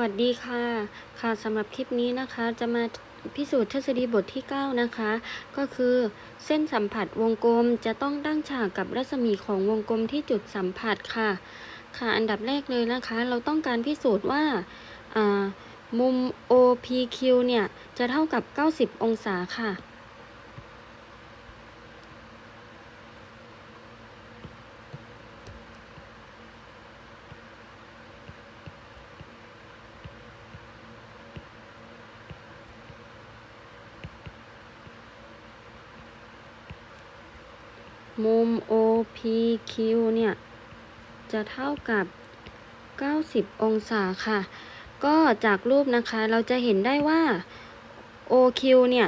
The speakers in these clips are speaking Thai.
วัสดีค่ะ ค่ะสำหรับคลิปนี้นะคะ จะมาพิสูจน์ทฤษฎีบทที่ 9 นะคะ ก็คือเส้นสัมผัสวงกลมจะต้องตั้งฉากกับรัศมีของวงกลมที่จุดสัมผัสค่ะ ค่ะอันดับแรกเลยนะคะ เราต้องการพิสูจน์ว่ามุม OPQ เนี่ย จะเท่ากับ 90 องศาค่ะ มุม OPQ เนี่ย จะเท่ากับ 90 องศาค่ะ ก็จากรูปนะคะเราจะเห็นได้ว่า OQ เนี่ย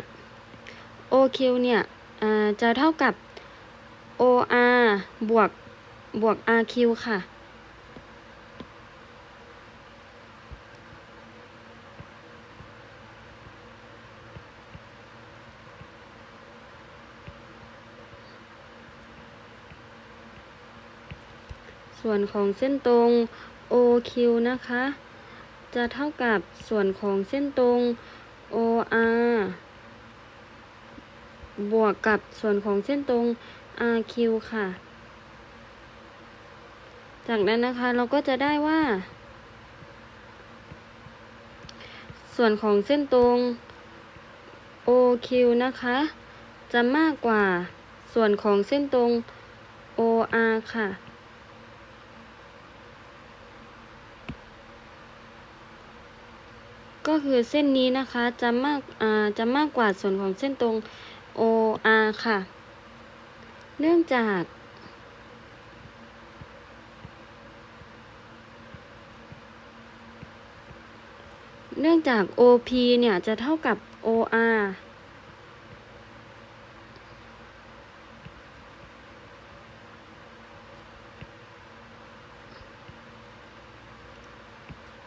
OQ เนี่ยอ่าจะเท่ากับ OR บวกบวก RQ ค่ะ ส่วนของเส้นตรง OQ นะคะ จะเท่ากับส่วนของเส้นตรง OR บวกกับส่วนของเส้นตรง RQ ค่ะ จากนั้นนะคะเราก็จะได้ว่า ส่วนของเส้นตรง OQ นะคะ จะมากกว่าส่วนของเส้นตรง OR ค่ะ ก็คือเส้นนี้นะคะจะมากาจะมากกว่าส่วนของเส้นตรง OR ค่ะ เนื่องจากเนื่องจาก OP เนี่ยจะเท่ากับ OR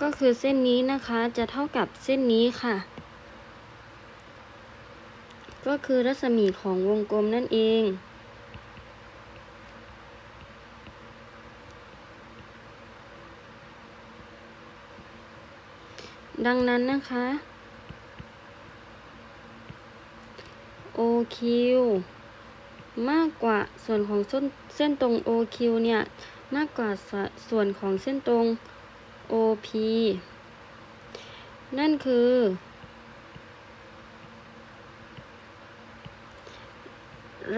ก็คือเส้นนี้นะคะจะเท่ากับเส้นนี้ค่ะ ก็คือรัศมีของวงกลมนั่นเองดังนั้นนะคะ OQ มากกว่าส่วนของเส้นตรง OQ เนี่ย มากกว่าส่วนของเส้นตรง OP นั่นคือ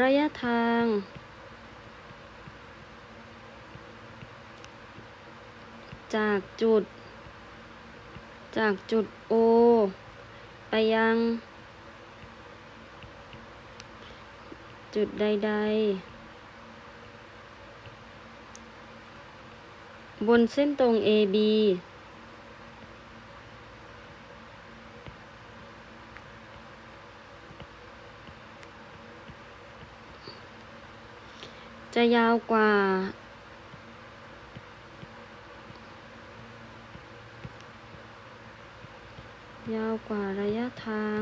ระยะทาง จากจุด จากจุด O ไปยัง จุดใด ๆ บนเส้นตรง AB จะยาวกว่า ยาวกว่าระยะทาง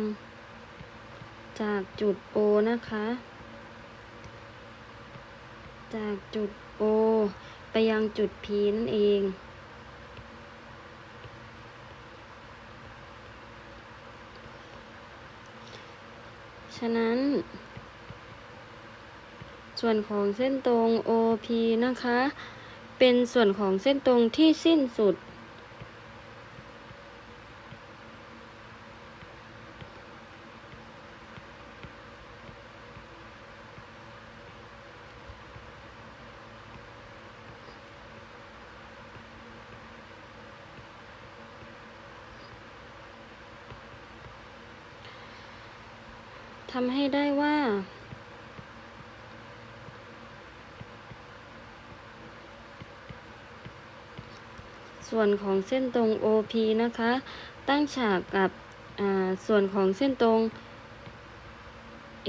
จากจุด O นะคะ จากจุด O ไปยังจุด P นั่นเอง ฉะนั้น ส่วนของเส้นตรง OP นะคะ เป็นส่วนของเส้นตรงที่สิ้นสุด ทำให้ได้ว่า ส่วนของเส้นตรง OP นะคะ ตั้งฉากกับส่วนของเส้นตรง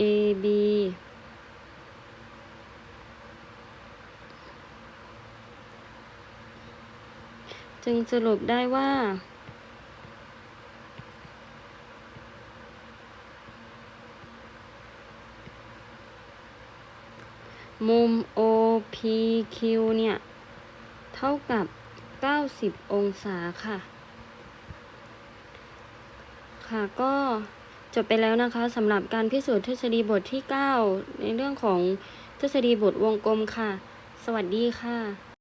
AB จึงสรุปได้ว่า มุม OPQ เนี่ย เท่ากับ 90 องศาค่ะ ค่ะก็จบไปแล้วนะคะสำหรับการพิสูจน์ทฤษฎีบทที่ 9 ในเรื่องของทฤษฎีบทวงกลมค่ะ สวัสดีค่ะ